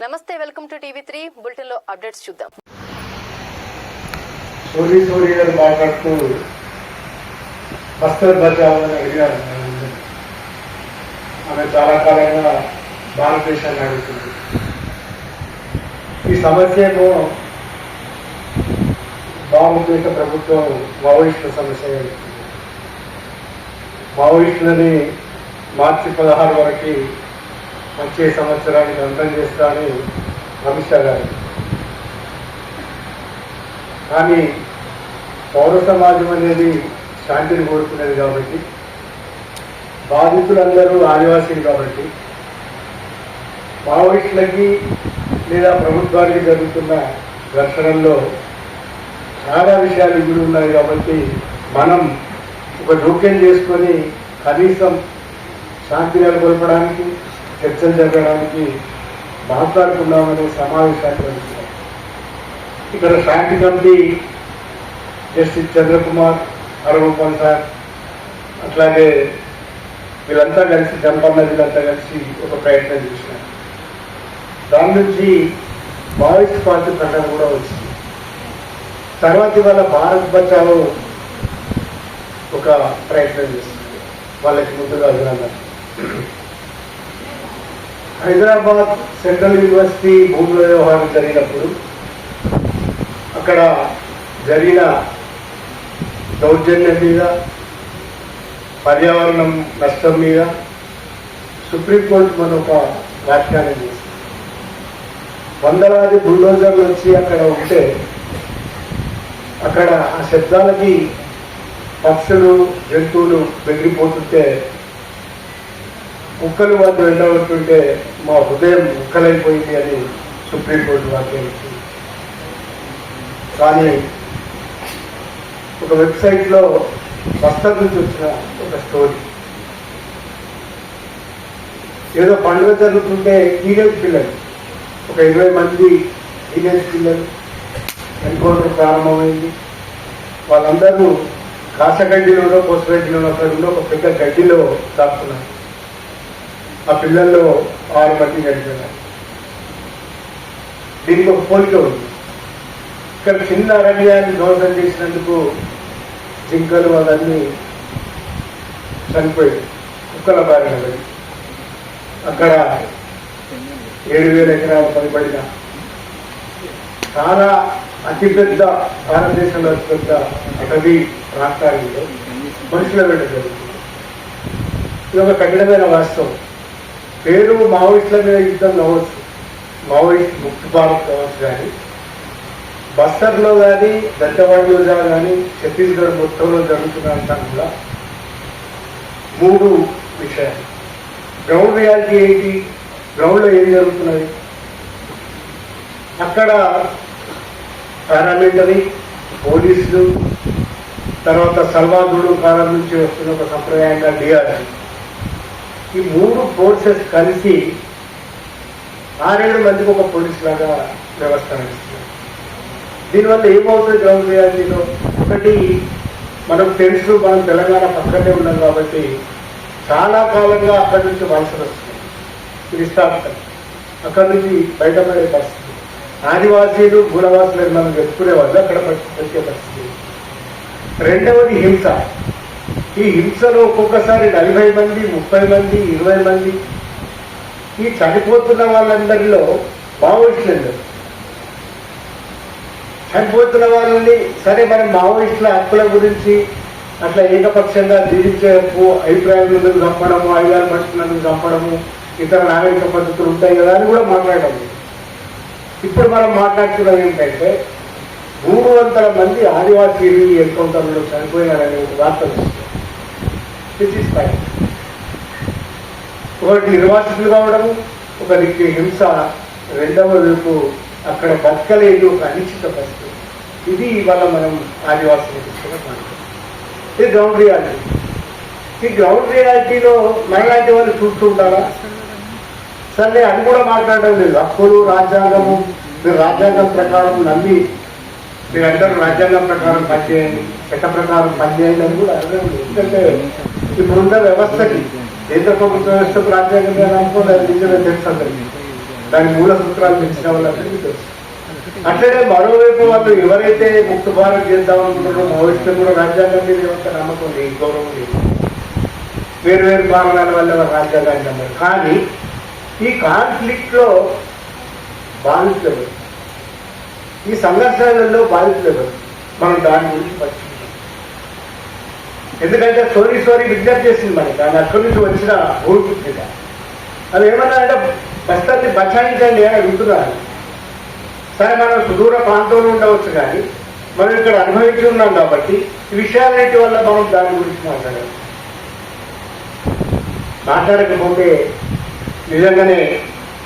నమస్తే welcome to TV three. బులెటిన్లో updates చూద్దాం. సూర్య సూర్య గారు మాట్లాడుతూ బస్తర్ బచావ్ అడిగారు ఆమె చాలా కాలంగా భారతదేశాన్ని అడుగుతుంది ఈ సమస్యను భారతదేశ ప్రభుత్వం మావోయిస్టుల సమస్య మావోయిస్టులని మార్చి పదహారు వరకు వచ్చే సంవత్సరానికి అంతం చేస్తానని అమిత్ షా గారు కానీ పౌర సమాజం అనేది శాంతిని కోరుకునేది కాబట్టి బాధితులందరూ ఆదివాసీలు కాబట్టి మావోయిస్టులకి లేదా ప్రభుత్వానికి జరుగుతున్న ఘర్షణల్లో చాలా విషయాలు ఇవి ఉన్నాయి కాబట్టి మనం ఒక జోక్యం చేసుకొని కనీసం శాంతి నెలకొల్పడానికి చర్చలు జరగడానికి మాట్లాడుకుందామనే సమావేశాన్ని జరుగుతున్నాం ఇక్కడ శాంతి committee justice Chandrakumar Haragopal sir అట్లాగే వీళ్ళంతా కలిసి జంపన్న వీళ్ళంతా కలిసి ఒక ప్రయత్నం చేసినారు. దాని నుంచి మావోయిస్ట్ పార్టీ ప్రకటన కూడా వచ్చింది. తర్వాత ఇవాళ భారత్ బచావో ఒక ప్రయత్నం చేస్తుంది. వాళ్ళకి ముందుగా అభినందన హైదరాబాద్ సెంట్రల్ యూనివర్సిటీ భూముల వ్యవహారం జరిగినప్పుడు అక్కడ జరిగిన దౌర్జన్యం మీద పర్యావరణం నష్టం మీద సుప్రీంకోర్టు మన ఒక వ్యాఖ్యానం చేసింది. వందలాది బుల్డోజర్లు వచ్చి అక్కడ ఉంటే అక్కడ ఆ శబ్దాలకి పక్షులు జంతువులు బెదిరిపోతుంటే కుక్కలు వాళ్ళు వెళ్ళబడుతుంటే మా హృదయం ముక్కలైపోయింది అని సుప్రీంకోర్టు వాక్యం కానీ ఒక వెబ్సైట్లో బస్తర్ నుంచి వచ్చిన ఒక స్టోరీ. ఏదో పండుగ జరుగుతుంటే టీనేజ్ పిల్లలు ఒక ఇరవై మంది టీనేజ్ పిల్లలు ఎన్కౌంటర్ ప్రారంభమైంది. వాళ్ళందరూ కాసగడ్డిలోనో కొసగడ్డిలోనో అక్కడ ఉన్న ఒక పెద్ద గడ్డిలో దాక్కున్నారు. ఆ పిల్లల్లో ఆరు మంది చనిపోయినారు దీనికి ఒక పోలిక ఉంది. ఇక్కడ చిన్న అరణ్యాన్ని ధ్వంసం చేసినందుకు జింకలు అవన్నీ చనిపోయాయి. కుక్కల బారిన పడి. అక్కడ ఏడు వేల ఎకరాలు పనిపడిన చాలా అతిపెద్ద భారతదేశంలో అతిపెద్ద అటవీ ప్రాంతాలలో మనుషుల వెంట జరుగుతుంది. ఇది ఒక కఠినమైన వాస్తవం. పేరు మావోయిస్టుల మీద యుద్ధం కావచ్చు. మావోయిస్ట్ ముక్తి భారత్ కావచ్చు కానీ బస్తర్లో కానీ దంతవాడిలో కానీ ఛత్తీస్గఢ్ మొత్తంలో జరుగుతున్న అంతా కూడా మూడు విషయాలు. గ్రౌండ్ రియాలిటీ ఏంటి గ్రౌండ్లో ఏం జరుగుతున్నది? అక్కడ పారామిలిటరీ పోలీసులు తర్వాత సల్వాదుడు కాలం నుంచి వస్తున్న ఒక సంప్రదాయంగా డిఆర్ఐ ఈ మూడు ఫోర్సెస్ కలిసి ఆరేడు మందికి ఒక పోలీస్ లాగా వ్యవస్థ నడుస్తుంది. దీనివల్ల ఏమవుతుంది గ్రౌండ్ రియాలిటీలో? ఒకటి మనకు తెలుసు మనం తెలంగాణ పక్కనే ఉన్నాం కాబట్టి చాలా కాలంగా అక్కడి నుంచి వలసలు వస్తున్నాయి. ఇది అక్కడి నుంచి బయటపడే పరిస్థితి. ఆదివాసీలు భూలవాసులు మనం చెప్పుకునే వాళ్ళు అక్కడ వచ్చే పరిస్థితి. రెండవది హింస. ఈ హింసలో ఒక్కొక్కసారి నలభై మంది ముప్పై మంది ఇరవై మంది. ఈ చనిపోతున్న వాళ్ళందరిలో మావోయిస్టులు చనిపోతున్న వాళ్ళని సరే మనం మావోయిస్టుల హక్కుల గురించి అట్లా ఏకపక్షంగా జీవించే అభిప్రాయాలను చంపడము ఆయుధాలు మనుషులను చంపడము ఇతర నాగరిక పద్ధతులు ఉంటాయి కదా అని కూడా మాట్లాడడం ఇప్పుడు మనం మాట్లాడుతున్నది ఏంటంటే మూడు వందల మంది ఆదివాసీలు ఎన్కౌంటర్లో చనిపోయారనే ఒక వార్త వస్తుంది. దిస్ ఇస్ ఫైన్ ఒకటి నిర్వాసితులు కావడము ఒకరికి హింస రెండవ వైపు అక్కడ బతకలేదు ఒక అనిశ్చిత పరిస్థితి. ఇది ఇవాళ మనం ఆదివాసులు తీసుకున్న ఇది గ్రౌండ్ రియాలిటీ ఈ గ్రౌండ్ రియాలిటీలో మనలాంటి వాళ్ళు చూస్తుంటారా సరే అది కూడా మాట్లాడడం లేదు. హక్కులు రాజ్యాంగము మీరు రాజ్యాంగం ప్రకారం నమ్మి మీరందరూ రాజ్యాంగం ప్రకారం పనిచేయండి చట్ట ప్రకారం పనిచేయండి అని కూడా అర్థం ఎందుకంటే ఇప్పుడున్న వ్యవస్థకి కేంద్ర ప్రభుత్వ వ్యవస్థకు రాజ్యాంగం అనుకోలేదు నిజమే తెలుసు అందరికీ. దాని మూల సూత్రాలు తెలిసిన వాళ్ళందరికీ తెలుసు అట్లనే మరోవైపు వాళ్ళు ఎవరైతే ముక్త భారత్ చేద్దాం అనుకుంటారో మావోయిస్టులు కూడా రాజ్యాంగం మీద యొక్క నమ్మకం లేదు గౌరవం లేదు. వేరు వేరు కారణాల వల్ల రాజ్యాంగాన్ని నమ్మారు. కానీ ఈ కాన్ఫ్లిక్ట్లో బాధితులు ఈ సంఘర్షణలలో బాధితులు మనం దాని గురించి పట్టించుకుంటాం ఎందుకంటే సోరీ సోరీ విజ్ఞప్తి చేసింది మనకి దాని అక్కడి నుంచి వచ్చిన భూమిగా అది ఏమన్నా అంటే బస్తాన్ని బచాయించండి అని అడుగుతున్నారు సరే మనం సుదూర ప్రాంతంలో ఉండవచ్చు కానీ మనం ఇక్కడ అనుభవించి ఉన్నాం కాబట్టి ఈ విషయాలన్నిటి వల్ల మనం దాని గురించి మాట్లాడాలి. మాట్లాడకపోతే నిజంగానే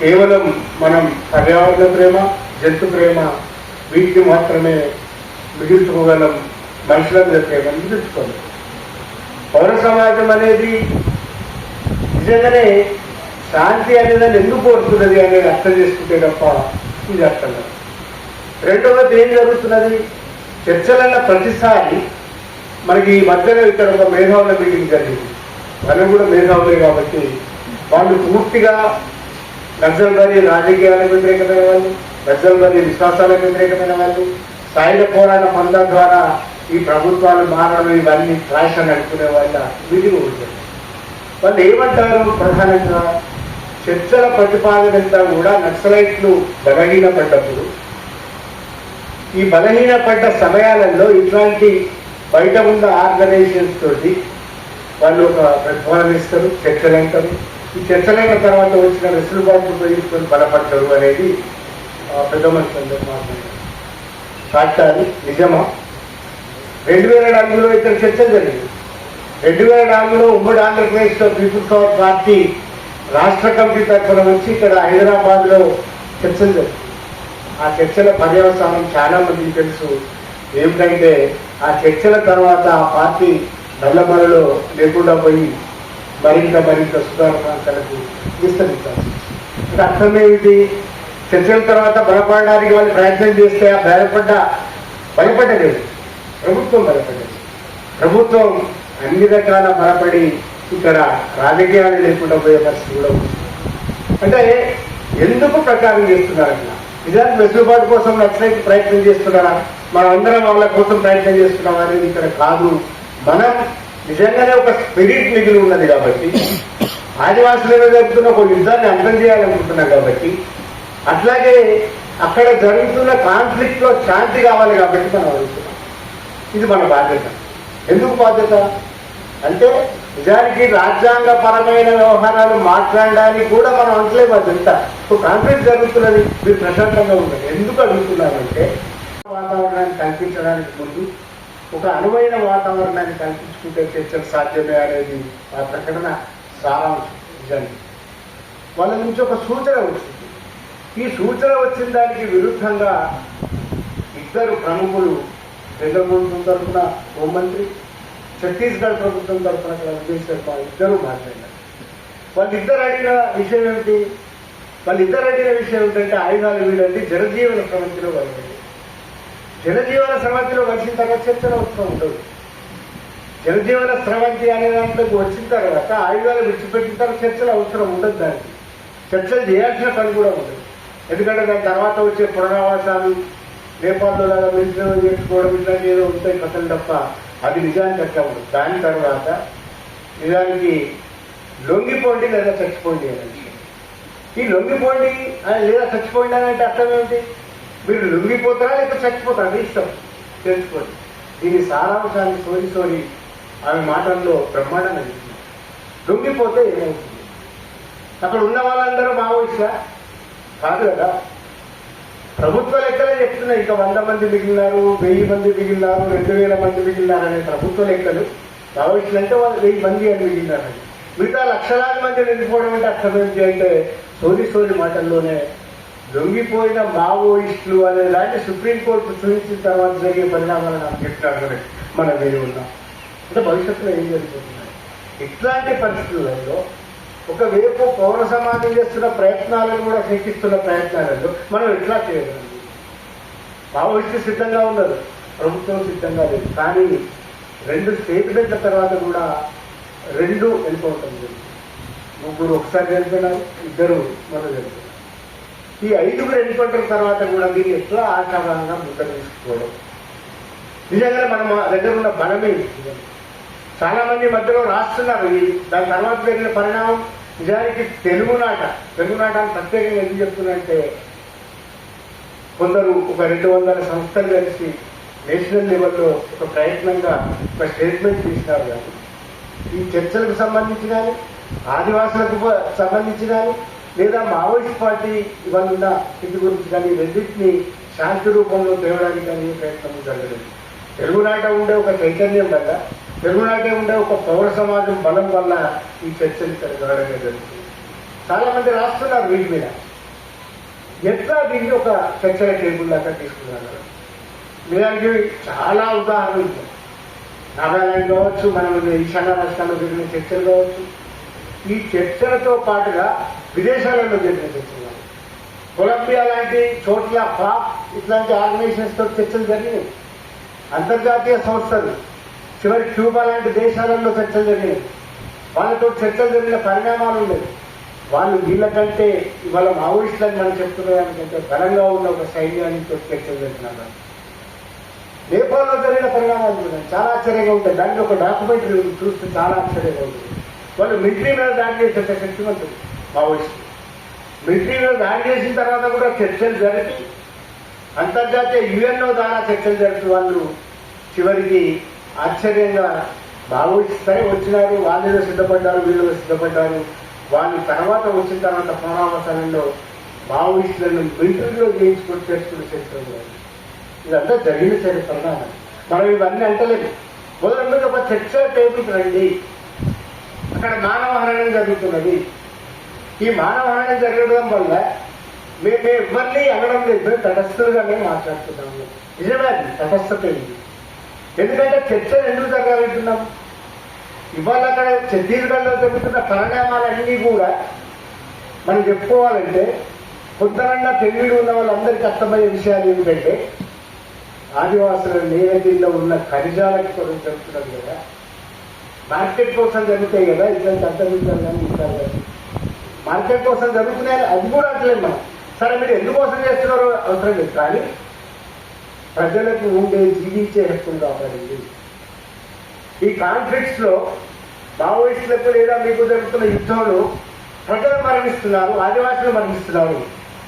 కేవలం మనం పర్యావరణ ప్రేమ జంతు ప్రేమ వీటిని మాత్రమే మిగిల్చుకోగలం మనుషుల మీద ప్రేమను మిగిల్చుకోగలం సమాజం అనేది నిజంగానే శాంతి అనేది ఎందుకు కోరుతున్నది అనేది అర్థం చేసుకుంటే తప్ప ఇది అర్థం కాదు. రెండవది ఏం జరుగుతున్నది? చర్చలన్న ప్రతిసారి మనకి ఈ మధ్యలో ఇక్కడ ఒక మేధావుల మీటింగ్ జరిగింది. మనం కూడా మేధావులే కాబట్టి వాళ్ళు పూర్తిగా నక్సల్బరీ రాజకీయాలకు వ్యతిరేకమైన వాళ్ళు నక్సల్బరీ విశ్వాసాలకు వ్యతిరేకమైన వాళ్ళు సాయుధ పోరాట పంథం ద్వారా ఈ ప్రభుత్వాలు మారడం ఇవన్నీ ఫ్యాషన్ అనుకునే వాళ్ళ విధి ఉంటుంది. వాళ్ళు ఏమంటారు ప్రధానంగా? చర్చల ప్రతిపాదన అంతా కూడా నక్సలైట్లు బలహీనపడ్డప్పుడు ఈ బలహీనపడ్డ సమయాలలో ఇట్లాంటి బయట ఉన్న ఆర్గనైజేషన్స్ తోటి వాళ్ళు ఒక ప్రతిపాదన ఇస్తారు చర్చలు అంటారు ఈ చర్చలైన తర్వాత వచ్చిన వెసులుబాటు ఉపయోగించుకొని బలపడ్డారు అనేది పెద్ద మనుషులందరూ మాట్లాడారు సాక్ష్యాలు నిజమా? రెండు వేల నాలుగులో ఇక్కడ చర్చ జరిగింది రెండు వేల నాలుగులో ఉమ్మడి ఆంధ్రప్రదేశ్లో పీపుల్స్ పవర్ పార్టీ రాష్ట్ర కమిటీ తరఫున వచ్చి ఇక్కడ హైదరాబాద్లో చర్చలు జరిగింది ఆ చర్చల పర్యవసానం చాలా మందికి తెలుసు. ఏమిటంటే ఆ చర్చల తర్వాత ఆ పార్టీ నల్లమలలో లేకుండా పోయి మరింత మరింత సుధార ప్రాంతాలకు అంటే అర్థం ఏమిటి? చర్చల తర్వాత బలపడడానికి వాళ్ళు ప్రయత్నం చేస్తే ఆ భయపడ్డ భయపడలేదు ప్రభుత్వం భయపడ్డది ప్రభుత్వం అన్ని రకాల బలపడి ఇక్కడ రాజకీయాలు లేకుండా పోయే పరిస్థితి కూడా ఉంది. అంటే ఎందుకు ప్రకారం చేస్తున్నారన్న నిజానికి వెసులుబాటు కోసం నక్సలైట్ ప్రయత్నం చేస్తున్నారా? మనం అందరం వాళ్ళ కోసం ప్రయత్నం చేస్తున్నాం అనేది ఇక్కడ కాదు. మనం నిజంగానే ఒక స్పిరిట్ మిగిలి ఉన్నది కాబట్టి ఆదివాసుల మీద జరుగుతున్న ఒక యుద్ధాన్ని అర్థం చేయాలనుకుంటున్నాం కాబట్టి అట్లాగే అక్కడ జరుగుతున్న కాన్ఫ్లిక్ట్లో శాంతి కావాలి కాబట్టి మనం అడుగుతున్నాం ఇది మన బాధ్యత. ఎందుకు బాధ్యత? అంటే నిజానికి రాజ్యాంగపరమైన వ్యవహారాలు మాట్లాడడానికి కూడా మనం అంటలేము అదంతా ఇప్పుడు కాన్ఫరెన్స్ జరుగుతున్నది మీరు ప్రశాంతంగా ఉంటుంది ఎందుకు అడుగుతున్నారంటే వాతావరణాన్ని కల్పించడానికి ముందు ఒక అనువైన వాతావరణాన్ని కల్పించుకుంటే చర్చలు సాధ్యమే అనేది ఆ ప్రకటన సారాంశం. నిజానికి వాళ్ళ నుంచి ఒక సూచన వచ్చింది. ఈ సూచన వచ్చిన దానికి విరుద్ధంగా ఇద్దరు ప్రముఖులు కేంద్ర ప్రభుత్వం తరఫున హోంమంత్రి ఛత్తీస్గఢ్ ప్రభుత్వం తరఫున ఉద్దేశ్ శర్మ ఇద్దరు మాట్లాడారు. వాళ్ళిద్దరు అడిగిన విషయం ఏమిటి? వాళ్ళిద్దరు అడిగిన విషయం ఏంటంటే ఆయుధాలు వీడంటే జనజీవన సమస్యలో కలిగింది జనజీవన సమస్యలో వచ్చిన తర్వాత చర్చలు వస్తూ ఉండదు. జనజీవన స్రవంతి అనే దాంట్లోకి వచ్చిన తర్వాత ఆయుధాలు విడిచిపెట్టిన తర్వాత చర్చలు అవసరం ఉండదు దానికి. చర్చలు చేయాల్సిన పని కూడా ఉండదు. ఎందుకంటే దాని తర్వాత వచ్చే పునరావాసాలు పేపర్లో లాగా విడుదల చేసుకోవడం ఇట్లాంటి ఏదో ఉంటాయి కథలు తప్ప. అది నిజానికి అట్లా ఉండదు. దాని తర్వాత నిజానికి లొంగిపోండి లేదా చచ్చిపోండి అని ఈ లొంగిపోండి అని లేదా చచ్చిపోండి అని అంటే అర్థం ఏమిటి? మీరు లొంగిపోతారా లేక చచ్చిపోతారా? మీ ఇష్టం. తెలుసుకోండి. దీని సారాంశాన్ని సోని సోని ఆమె మాటల్లో బ్రహ్మాండంగా చెప్తుంది లొంగిపోతే ఏమవుతుంది? అక్కడ ఉన్న వాళ్ళందరూ మావోయిస్టులా కాదు కదా. ప్రభుత్వ లెక్కలే చెప్తున్నాయి ఇంకా వంద మంది మిగిలినారు వెయ్యి మంది మిగిలినారు రెండు వేల మంది మిగిలినారు అనే ప్రభుత్వ లెక్కలు. మావోయిస్టులు అంటే వాళ్ళు వెయ్యి మంది అని మిగిలినారు మిగతా లక్షలాది మంది నిలిపోవడం అంటే అర్థం ఏంటి అంటే సోది సోది మాటల్లోనే లొంగిపోయిన మావోయిస్టులు అనే లాంటి సుప్రీంకోర్టు సూచించిన తర్వాత జరిగే పరిణామాలు నాకు చెప్తాను మనం వేరు ఉన్నాం. అంటే భవిష్యత్తులో ఏం జరుగుతున్నాయి ఇట్లాంటి పరిస్థితులలో ఒకవైపు పౌర సమాజం చేస్తున్న ప్రయత్నాలను కూడా శంకిస్తున్న ప్రయత్నాలను మనం ఎట్లా చేయగలం? మావోయిస్టు సిద్ధంగా ఉన్నారు ప్రభుత్వం సిద్ధంగా లేదు. కానీ రెండు స్టేట్మెంట్ల తర్వాత కూడా రెండు వెళ్ళిపోవటం జరిగింది. ముగ్గురు ఒకసారి చనిపోయినారు ఇద్దరు మనం చనిపోయినారు ఈ ఐదుగురు ఎన్నికల తర్వాత కూడా దీన్ని ఎట్లా ఆశాభంగా ముద్ర తీసుకోవడం నిజంగా మనం దగ్గర ఉన్న బలమే చాలా మంది మధ్యలో రాస్తున్నారు ఈ- దాని తర్వాత జరిగిన పరిణామం నిజానికి తెలుగునాట తెలుగునాట అని ప్రత్యేకంగా ఎందుకు చెప్తున్నానంటే కొందరు ఒక రెండు వందల సంస్థలు కలిసి నేషనల్ లెవెల్లో ఒక ప్రయత్నంగా ఒక స్టేట్మెంట్ తీసినారు కానీ ఈ చర్చలకు సంబంధించి కానీ ఆదివాసులకు సంబంధించి కానీ లేదా మావోయిస్ట్ పార్టీ ఇవాళ ఉన్న గురించి కానీ రెండింటిని శాంతి రూపంలో తేవడానికి కానీ ప్రయత్నం జరగలేదు. తెలుగునాట ఉండే ఒక చైతన్యం వల్ల పెరుగునాటే ఉండే ఒక పౌర సమాజం బలం వల్ల ఈ చర్చలు ఇక్కడ జరగడం జరుగుతుంది. చాలా మంది రాస్తున్నారు వీటి మీద. ఎట్లా దీన్ని ఒక చర్చల టేబుల్ దాకా తీసుకున్నారు? నిజానికి చాలా ఉదాహరణలు ఉన్నాయి నాగాలాండ్ కావచ్చు మనం ఈశాన్య రాష్ట్రాల్లో జరిగిన చర్చలు కావచ్చు. ఈ చర్చలతో పాటుగా విదేశాలలో జరిగిన చర్చలు కావచ్చు. కొలంబియా లాంటి చోట్ల పాప్ ఇట్లాంటి ఆర్గనైజేషన్స్తో చర్చలు జరిగినాయి. అంతర్జాతీయ సంస్థలు చివరి క్యూబా లాంటి దేశాలలో చర్చలు జరిగినాయి వాళ్ళతో చర్చలు జరిగిన పరిణామాలు ఉండేవి. వాళ్ళు వీళ్ళకంటే ఇవాళ మావోయిస్టులని మనం చెప్తున్నదానికంటే బలంగా ఉన్న ఒక సైన్యానికి చర్చలు జరిగినారు నేపాల్లో జరిగిన పరిణామాలు చూడండి చాలా ఆశ్చర్యంగా ఉంటాయి దాంట్లో ఒక డాక్యుమెంటరీ చూస్తే చాలా ఆశ్చర్యంగా ఉంటుంది వాళ్ళు మిలిటరీ మీద దాడి చేసే శక్తివంతులు మావోయిస్టులు. మిలిటరీ మీద దాడి చేసిన తర్వాత కూడా చర్చలు జరిపి అంతర్జాతీయ యుఎన్ఓ ద్వారా చర్చలు జరిపి వాళ్ళు చివరికి ఆశ్చర్యంగా భావిస్తాయి వచ్చినారు వాళ్ళు సిద్ధపడ్డారు వీళ్ళు సిద్ధపడ్డారు. వాళ్ళు తర్వాత వచ్చిన తర్వాత పునరావసరంలో మావోయిస్టులను మిలిటరీలో చేయించుకొని చేసుకుని చేస్తున్నారు ఇదంతా జరిగిన చరిత్ర మనం ఇవన్నీ అంటలేదు మొదటి ఒక చర్చ టేబుల్కి రండి. అక్కడ మానవహరణం జరుగుతున్నది. ఈ మానవహరణం జరగడం వల్ల మేము ఎవరిని అనడం లేదు. తటస్థులుగానే మాట్లాడుతున్నాము. నిజమే అది తటస్థత ఎందుకంటే చర్చలు ఎందుకు జరగాలంటున్నాం ఇవాళ అక్కడ ఛత్తీస్గఢ్లో జరుగుతున్న పరిణామాలన్నీ కూడా మనం చెప్పుకోవాలంటే కొంతనన్నా తెలివిడి ఉన్న వాళ్ళందరికీ అర్థమయ్యే విషయాలు ఏమిటంటే ఆదివాసుల నీలగిరిలో ఉన్న ఖనిజాలకు కూడా జరుగుతున్నది కదా. మార్కెట్ కోసం జరుగుతాయి కదా ఇట్లాంటి అంతర్విధాలు కానీ ఇస్తారు మార్కెట్ కోసం జరుగుతున్నాయి అది కూడా అంటలేదు మనం. సరే మీరు ఎందుకోసం చేస్తున్నారో అవసరం లేదు. కానీ ప్రజలకు ఉండే జీవించే హక్కుగా కాపాడింది ఈ కాన్ఫ్లిక్ట్స్లో మావోయిస్టులకు లేదా మీకు జరుగుతున్న యుద్ధంలో ప్రజలు మరణిస్తున్నారు ఆదివాసులు మరణిస్తున్నారు.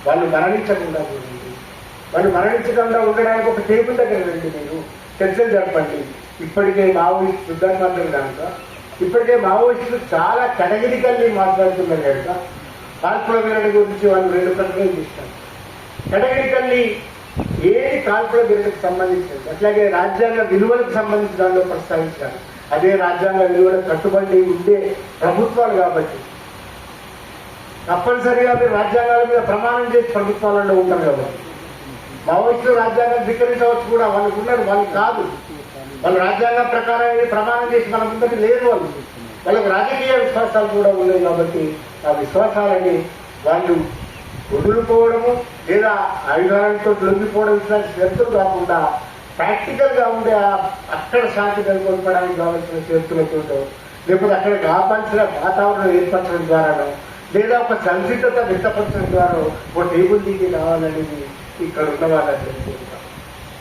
వాళ్ళు మరణించకుండా చూడండి వాళ్ళు మరణించకుండా ఉండడానికి ఒక టేబుల్ దగ్గర రండి మీరు చర్చలు జరపండి. ఇప్పటికే మావోయిస్ట్ యుద్ధాన్ని కనుక ఇప్పటికే మావోయిస్టులు చాలా కడగిరికల్లి మాట్లాడుతున్నారు కనుక కాల్పుల గురించి వాళ్ళు రెండు ప్రకటనలు చేస్తారు కడగిరికల్లి ఏది కాల్పుల వీరులకు సంబంధించింది అట్లాగే రాజ్యాంగ విలువలకు సంబంధించిన దానిలో ప్రస్తావించారు. అదే రాజ్యాంగ విలువలకు కట్టుబడి ఉండే ప్రభుత్వాలు కాబట్టి. తప్పనిసరిగా మీరు రాజ్యాంగాల మీద ప్రమాణం చేసి ప్రభుత్వాలలో ఉంటారు కాబట్టి. మావోయిస్టులు రాజ్యాంగం ధిక్కరించవచ్చు కూడా వాళ్ళకు ఉన్నారు వాళ్ళు కాదు. వాళ్ళు రాజ్యాంగం ప్రకారం ప్రమాణం చేసి మన ముందరికి లేదు వాళ్ళు. వాళ్ళకి రాజకీయ విశ్వాసాలు కూడా ఉన్నాయి కాబట్టి ఆ విశ్వాసాలని వాళ్ళు వదులుకోవడము లేదా అభిమానంతో దొరికిపోవడం ఇట్లాంటి శ్రద్ధలు కాకుండా ప్రాక్టికల్గా ఉండే అక్కడ శాంతి నెలకొల్పడానికి కావాల్సిన చేతులతో లేకపోతే అక్కడ కాపాల్సిన వాతావరణం ఏర్పరచడం ద్వారానో? లేదా ఒక సంసిద్ధత వ్యక్తపరచడం ద్వారా ఒక టేబుల్ దిగి రావాలనేది ఇక్కడ ఉన్న వాళ్ళందరికీ కోరిక.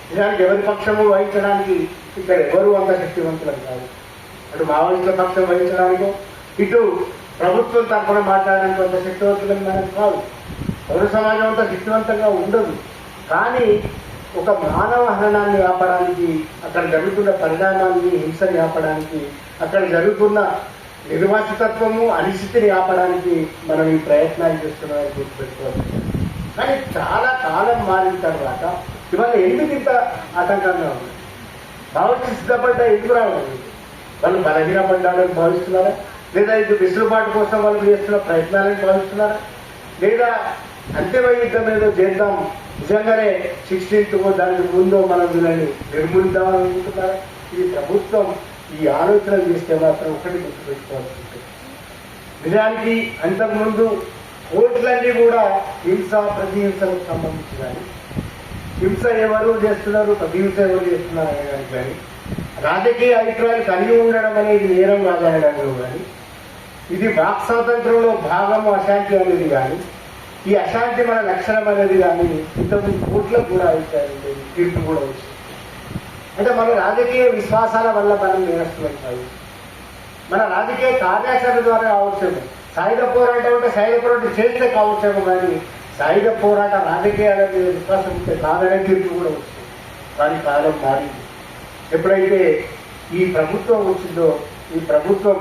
నిజానికి ఎవరి పక్షము వహించడానికి ఇక్కడ ఎవరు అంత శక్తివంతులం కాదు. అటు మావోయిస్టుల పక్షం వహించడానికో ఇటు ప్రభుత్వం తరఫున మాట్లాడడానికి అంత శక్తివంతులం మనకు కాదు. పౌర సమాజం అంతా శక్తివంతంగా ఉండదు. కానీ ఒక మానవ హరణాన్ని ఆపడానికి అక్కడ జరుగుతున్న పరిణామాన్ని హింసని ఆపడానికి అక్కడ జరుగుతున్న నిర్వాసితత్వము అనిశ్చితిని ఆపడానికి మనం ఈ ప్రయత్నాలు చేస్తున్నామని గుర్తుపెట్టుకోవాలి కానీ చాలా కాలం మారిన తర్వాత ఇవాళ ఎందుకు ఇంత ఆటంకంగా ఉంది భావించి సిద్ధపడ్డ ఎందుకు రావాలి వాళ్ళు బలహీనపడ్డారని భావిస్తున్నారా? లేదా ఇది వెసులుబాటు కోసం వాళ్ళు చేస్తున్న ప్రయత్నాలని భావిస్తున్నారా? లేదా అంతిమ యుద్ధం ఏదో చేద్దాం. నిజంగానే సిక్స్టీన్త్ దానికి ముందో మనం వీళ్ళని నిర్మూలిద్దామని అనుకుంటున్నారా? ఈ ప్రభుత్వం ఈ ఆలోచన చేస్తే మాత్రం ఒకటి గుర్తుపెట్టుకోవాల్సి ఉంటుంది నిజానికి అంతకుముందు కోర్టులన్నీ కూడా హింస ప్రతిహింసలకు సంబంధించినవి. హింస ఎవరు చేస్తున్నారు ప్రతిహింస ఎవరు చేస్తున్నారు అనడానికి కానీ రాజకీయ అభిప్రాయాలు కలిగి ఉండడం అనేది నేరం రాజాయడంలో కానీ ఇది వాక్ స్వాతంత్రంలో భాగం అశాంతి అనేది కానీ ఈ అశాంతి మన లక్షణం అనేది కానీ ఇంతకుముందు కోట్లకు కూడా అయిపోయింది తీర్పు కూడా వచ్చింది అంటే మన రాజకీయ విశ్వాసాల వల్ల మనం నేరస్తులైపోయి. మన రాజకీయ కార్యాచరణ ద్వారా కావచ్చేమో. సాయుధ పోరాటం అంటే సాయుధ పోరాటం చేస్తే కావచ్చేమో కానీ సాయుధ పోరాట రాజకీయాల మీద విశ్వాసం ఉంటే కాదనే తీర్పు కూడా వచ్చింది కానీ కాలం మారింది. ఎప్పుడైతే ఈ ప్రభుత్వం వచ్చిందో ఈ ప్రభుత్వం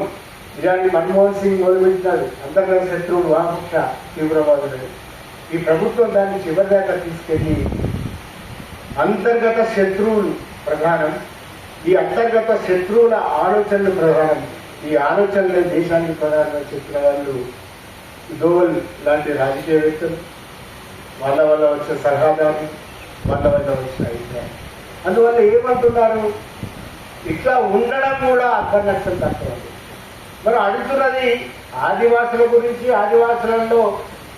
ఇలాంటి మన్మోహన్ సింగ్ మొదలుపెట్టినాడు అంతర్గత శత్రువులు వామకృష్ణ తీవ్రవాదులు. ఈ ప్రభుత్వం దాన్ని చివరిదాకా తీసుకెళ్ళి అంతర్గత శత్రువులు ప్రధానం ఈ అంతర్గత శత్రువుల ఆలోచనలు ప్రధానం. ఈ ఆలోచనలే దేశానికి ప్రధానంగా చెప్పిన వాళ్ళు దోవల్ లాంటి రాజకీయవేత్తలు వాళ్ళ వల్ల వచ్చిన సలహాదారులు వాళ్ళ వల్ల వచ్చిన అభిప్రాయం. అందువల్ల ఏమంటున్నారు? ఇట్లా ఉండడం కూడా అర్థం నష్టం తక్కువ మనం అడుగుతున్నది ఆదివాసుల గురించి ఆదివాసులలో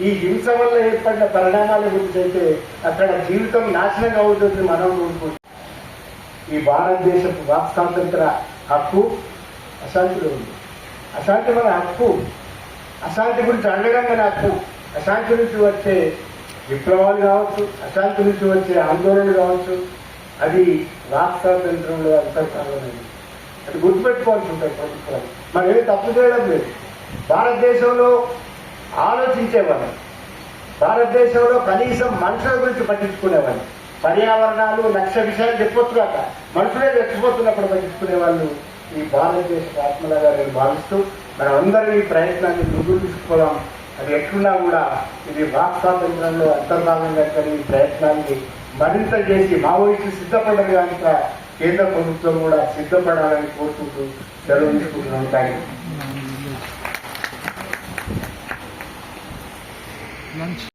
ఈ హింస వల్ల ఏర్పడిన పరిణామాల గురించి అయితే అక్కడ జీవితం నాశనం అవుతుంది మనం కోరుకుంటాం ఈ భారతదేశపు వాక్ స్వాతంత్ర హక్కు అశాంతిలో ఉంది. అశాంతి మన హక్కు. అశాంతి గురించి అడగడం మన హక్కు. అశాంతి నుంచి వచ్చే విప్లవాలు కావచ్చు అశాంతి నుంచి వచ్చే ఆందోళనలు కావచ్చు అది వాక్ స్వాతంత్రంలో అంతర్కాలమైనది అది గుర్తుపెట్టుకోవాల్సి ఉంటుంది. ప్రభుత్వాలు మనం ఏమి తప్పు చేయడం లేదు. భారతదేశంలో ఆలోచించేవాళ్ళం భారతదేశంలో కనీసం మనుషుల గురించి పట్టించుకునేవాళ్ళు పర్యావరణాలు లక్ష్య విషయాలు చెప్పొచ్చుగాక మనుషులే చచ్చిపోతున్నప్పుడు పట్టించుకునే వాళ్ళు ఈ భారతదేశ ఆత్మలాగా నేను భావిస్తూ మనం అందరం ఈ ప్రయత్నాన్ని ముందుకు తీసుకోవడం అది ఎట్లున్నా కూడా ఇది వాక్ స్వాతంత్రంలో అంతర్భాగంగా ఈ ప్రయత్నాన్ని మరింత చేసి మావోయిస్టు సిద్ధపడరు కేంద్ర ప్రభుత్వం కూడా సిద్ధపడాలని కోరుకుంటూ సెలవు తీసుకుంటున్నాం థ్యాంక్ యూ